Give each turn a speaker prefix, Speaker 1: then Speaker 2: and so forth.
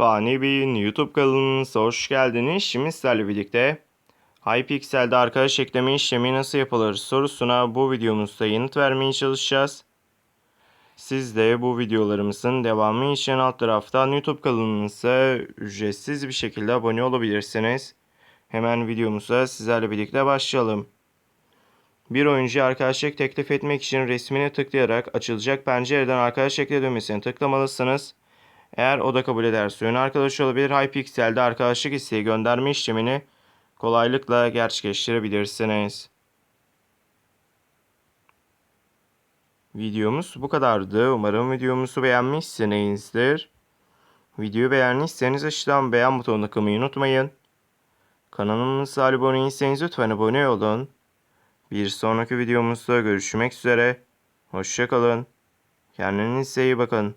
Speaker 1: Fani Bey'in YouTube kanalınıza hoş geldiniz. Şimdi sizlerle birlikte Hypixel'de arkadaş ekleme işlemi nasıl yapılır sorusuna bu videomuzda yanıt vermeye çalışacağız. Siz de bu videolarımızın devamı için alt taraftan YouTube kanalımıza ücretsiz bir şekilde abone olabilirsiniz. Hemen videomuza sizlerle birlikte başlayalım. Bir oyuncuya arkadaşlık teklif etmek için resmine tıklayarak açılacak pencereden arkadaş ekle düğmesine tıklamalısınız. Eğer o da kabul ederse ön arkadaş olabilir. Hypixel'de arkadaşlık isteği gönderme işlemini kolaylıkla gerçekleştirebilirsiniz. Videomuz bu kadardı. Umarım videomuzu beğenmişsinizdir. Videoyu beğendiyseniz aşağıdan beğen butonuna tıklamayı unutmayın. Kanalımıza abone değilseniz lütfen abone olun. Bir sonraki videomuzda görüşmek üzere. Hoşçakalın. Kendinize iyi bakın.